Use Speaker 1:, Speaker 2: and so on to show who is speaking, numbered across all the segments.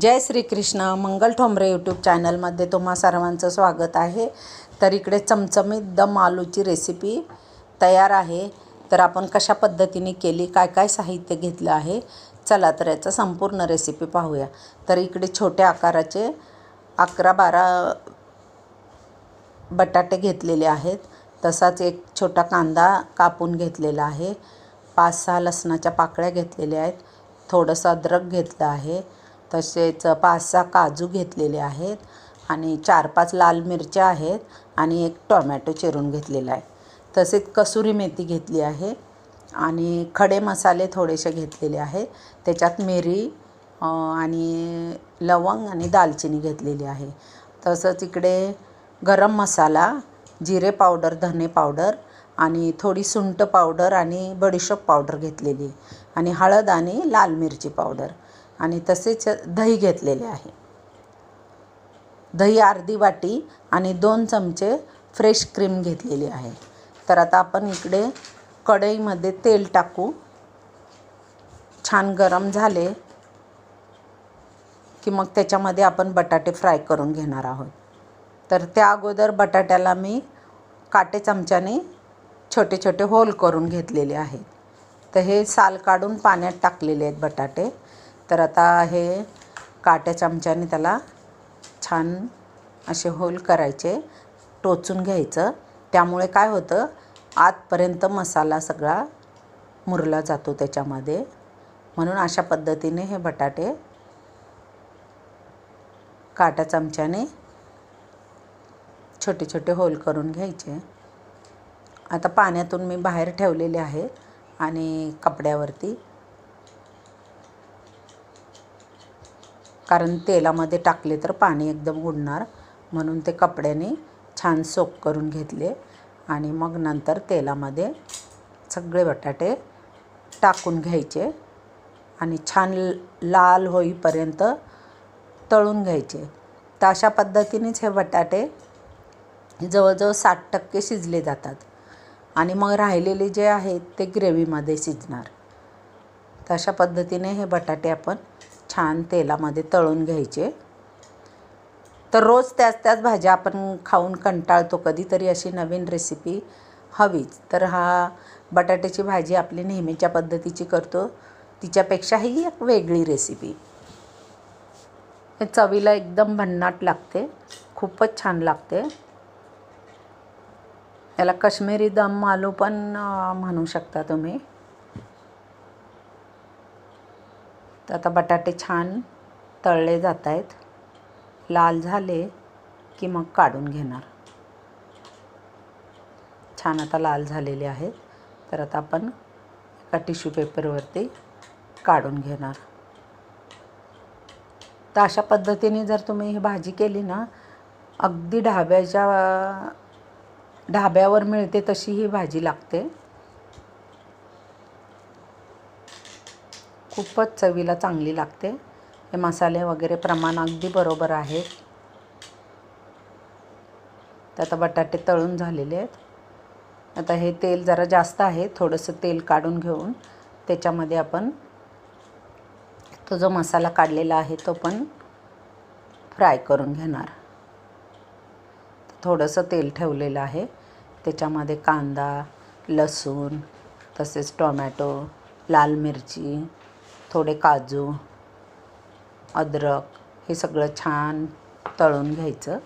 Speaker 1: जय Shrikrishna Mangal Thombare YouTube चॅनलमध्ये तुम्हा सर्वांचं स्वागत आहे. तर इकडे चमचमीत दम आलूची रेसिपी तयार आहे. तर आपण कशा पद्धतीने केली काय काय साहित्य घेतलं आहे चला तर याचं संपूर्ण रेसिपी पाहूया. तर इकडे छोट्या आकाराचे अकरा बारा बटाटे घेतलेले आहेत. तसाच एक छोटा कांदा कापून घेतलेला आहे. पाच सहा लसणाच्या पाकळ्या घेतलेल्या आहेत. थोडंसं अद्रक घेतलं आहे. तसेच पाच सहा काजू घेतलेले आहेत आणि चार पाच लाल मिरच्या आहेत आणि एक टोमॅटो चिरून घेतलेला आहे. तसेच कसुरी मेथी घेतली आहे आणि खडे मसाले थोडेसे घेतलेले आहेत. त्याच्यात मिरी आणि लवंग आणि दालचिनी घेतलेली आहे. तसंच इकडे गरम मसाला जिरे पावडर धने पावडर आणि थोडी सुंट पावडर आणि बडीशोप पावडर घेतलेली आणि हळद आणि लाल मिरची पावडर. आणि तसेच दही घेतलेले आहे. दही अर्धी वाटी आणि दोन चमचे फ्रेश क्रीम घेतलेली आहे. तर आता आपण इकडे कढईमध्ये तेल टाकू. छान गरम झाले की मग त्याच्यामध्ये आपण बटाटे फ्राय करून घेणार आहोत. तर त्या अगोदर बटाट्याला मी काटे चमच्याने छोटे छोटे होल करून घेतलेले आहेत. तर हे साल काढून पाण्यात टाकलेले आहेत बटाटे. तर आता हे काट्या चमच्याने त्याला छान असे होल करायचे टोचून घ्यायचं. त्यामुळे काय होतं आतपर्यंत मसाला सगळा मुरला जातो त्याच्यामध्ये. म्हणून अशा पद्धतीने हे बटाटे काट्या चमच्याने छोटे छोटे होल करून घ्यायचे. आता पाण्यातून मी बाहेर ठेवलेले आहे आणि कपड्यावरती कारण तेलामध्ये टाकले तर पाणी एकदम उडणार. म्हणून ते कपड्याने छान सोक करून घेतले. आणि मग नंतर तेलामध्ये सगळे बटाटे टाकून घ्यायचे. आणि छान लाल होईपर्यंत तळून घ्यायचे. तर अशा पद्धतीनेच हे बटाटे जवळजवळ साठ टक्के शिजले जातात. आणि मग राहिलेले जे आहेत ते ग्रेव्हीमध्ये शिजणार. तर अशा पद्धतीने हे बटाटे आपण छान तेलामध्ये तळून घ्यायचे. तर रोज त्याच त्याच भाज्या आपण खाऊन कंटाळतो कधीतरी अशी नवीन रेसिपी हवीच. तर हा बटाट्याची भाजी आपली नेहमीच्या पद्धतीची करतो. तिच्यापेक्षा ही एक वेगळी रेसिपी हे चवीला एकदम भन्नाट लागते. खूपच छान लागते. याला कश्मीरी दम आलू पण म्हणू शकता तुम्ही. तर आता बटाटे छान तळले जात आहेत लाल झाले की मग काढून घेणार. छान आता लाल झालेले आहेत. तर आता आपण एका टिश्यू पेपरवरती काढून घेणार. तर अशा पद्धतीने जर तुम्ही ही भाजी केली ना अगदी ढाब्याच्या ढाब्यावर मिळते तशी ही भाजी लागते. खूपच चवीला चांगली लागते. हे मसाले वगैरे प्रमाण अगदी बरोबर आहे. तर आता बटाटे तळून झालेले आहेत. आता हे तेल जरा जास्त आहे. थोडंसं तेल काढून घेऊन त्याच्यामध्ये आपण तो जो मसाला काढलेला आहे तो पण फ्राय करून घेणार. थोडंसं तेल ठेवलेलं आहे. त्याच्यामध्ये कांदा लसूण तसेच टोमॅटो लाल मिरची थोडे काजू अद्रक हे सगळं छान तळून घ्यायचं.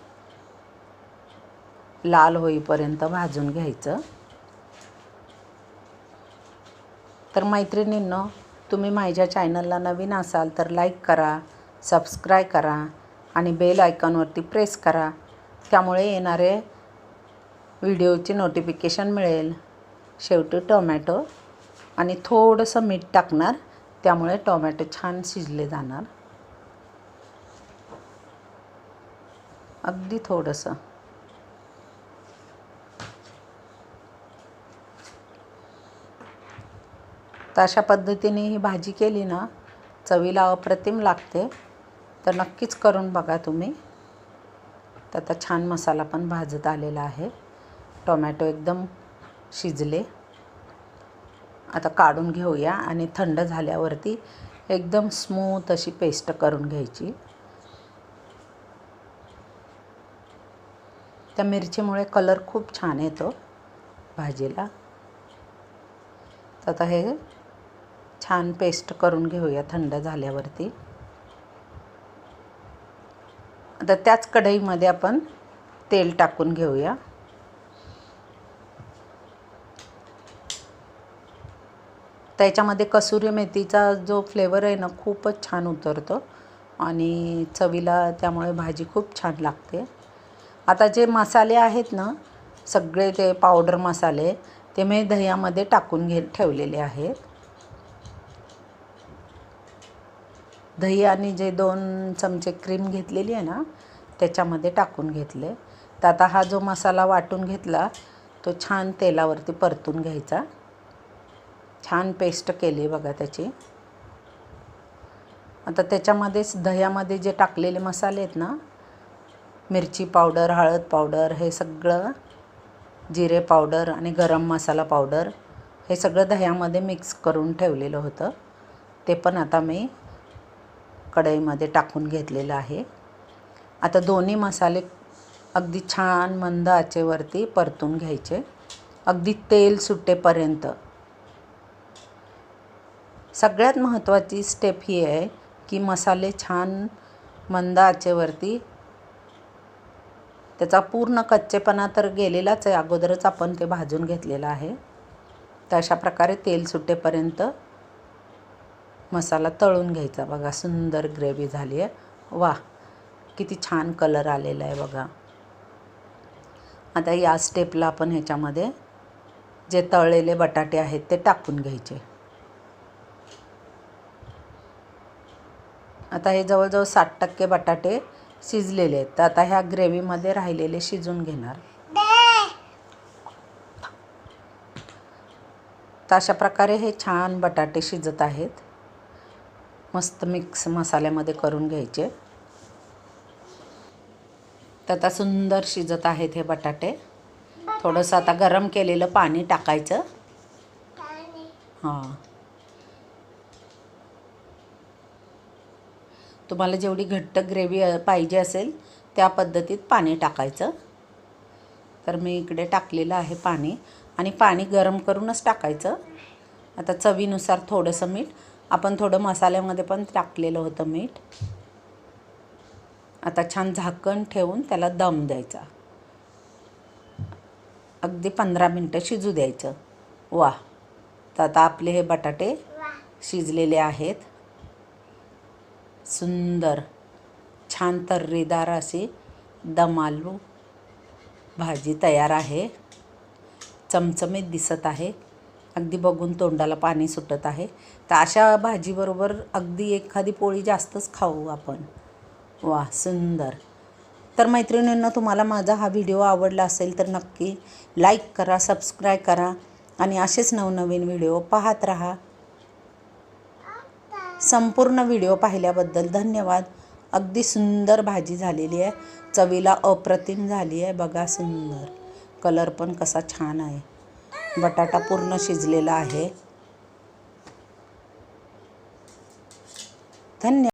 Speaker 1: लाल होईपर्यंत भाजून घ्यायचं. तर मैत्रिणींनो तुम्ही माझ्या चॅनलला नवीन असाल तर लाईक करा सबस्क्राईब करा आणि बेल आयकॉनवरती प्रेस करा. त्यामुळे येणारे व्हिडिओची नोटिफिकेशन मिळेल. शेवटी टोमॅटो आणि थोडंसं मीठ टाकणार. त्यामुळे टोमॅटो छान शिजले जाणार. अगदी थोडंसं. तर अशा पद्धतीने ही भाजी केली ना चवीला अप्रतिम लागते. तर नक्कीच करून बघा तुम्ही. तर आता छान मसाला पण भाजत आलेला आहे. टोमॅटो एकदम शिजले. आता काढून घेऊया आणि थंड झाल्यावरती एकदम स्मूथ अशी पेस्ट करून घ्यायची. त्या मिरचीमुळे कलर खूप छान येतो भाजीला. तर आता हे छान पेस्ट करून घेऊया थंड झाल्यावरती. आता त्याच कढईमध्ये आपण तेल टाकून घेऊया. त्याच्यामध्ये कसुरी मेथीचा जो फ्लेवर आहे ना खूपच छान उतरतो. आणि चवीला त्यामुळे भाजी खूप छान लागते. आता जे मसाले आहेत ना सगळे ते पावडर मसाले ते मी दह्यामध्ये टाकून घे ठेवलेले आहेत. दही आणि जे दोन चमचे क्रीम घेतलेली आहे ना त्याच्यामध्ये टाकून घेतले. तर आता हा जो मसाला वाटून घेतला तो छान तेलावरती परतून घ्यायचा. छान पेस्ट केली बघा त्याची. आता त्याच्यामध्येच दह्यामध्ये जे टाकलेले मसाले आहेत ना मिरची पावडर हळद पावडर हे सगळं जिरे पावडर आणि गरम मसाला पावडर हे सगळं दह्यामध्ये मिक्स करून ठेवलेलं होतं. ते पण आता मी कढईमध्ये टाकून घेतलेलं आहे. आता दोन्ही मसाले अगदी छान मंद आचेवरती परतून घ्यायचे. अगदी तेल सुटेपर्यंत. सगळ्यात महत्त्वाची स्टेप ही आहे की मसाले छान मंद आचेवरती. त्याचा पूर्ण कच्चेपणा तर गेलेलाच आहे. अगोदरच आपण ते भाजून घेतलेलं आहे. तर अशा प्रकारे तेल सुटेपर्यंत मसाला तळून घ्यायचा. बघा सुंदर ग्रेव्ही झाली आहे. वा किती छान कलर आलेला आहे बघा. आता या स्टेपला आपण ह्याच्यामध्ये जे तळलेले बटाटे आहेत ते टाकून घ्यायचे. आता हे जवळजवळ साठ टक्के बटाटे शिजलेले आहेत. तर आता ह्या ग्रेव्हीमध्ये राहिलेले शिजून घेणार. तर अशा प्रकारे हे छान बटाटे शिजत आहेत. मस्त मिक्स मसाल्यामध्ये करून घ्यायचे. तर आता सुंदर शिजत आहेत हे बटाटे. थोडंसं आता गरम केलेलं पाणी टाकायचं. हां. तुम्हाला जेवढी घट्ट ग्रेव्ही पाहिजे असेल त्या पद्धतीत पाणी टाकायचं. तर मी इकडे टाकलेलं आहे पाणी आणि पाणी गरम करूनच टाकायचं. आता चवीनुसार थोडंसं मीठ. आपण थोडं मसाल्यामध्ये पण टाकलेलं होतं मीठ. आता छान झाकण ठेवून त्याला दम द्यायचा. अगदी पंधरा मिनटं शिजू द्यायचं. वा! तर आता आपले हे बटाटे शिजलेले आहेत. सुंदर छान तर्रीदार अशी दम आलू भाजी तयार आहे. चमचमीत दिसत आहे. अगदी बघून तोंडाला पाणी सुटत आहे. तर अशा भाजीबरोबर अगदी एखादी पोळी जास्तच खाऊ आपण. वा सुंदर. तर मैत्रिणींना तुम्हाला माझा हा व्हिडिओ आवडला असेल तर नक्की लाईक करा सबस्क्राईब करा आणि असेच नवनवीन व्हिडिओ पाहत राहा. संपूर्ण व्हिडिओ पाहिल्याबद्दल धन्यवाद. अगदी सुंदर भाजी झालेली आहे. चवीला अप्रतिम झाली आहे. बघा सुंदर. कलर पण कसा छान आहे. बटाटा पूर्ण शिजलेला आहे. धन्यवाद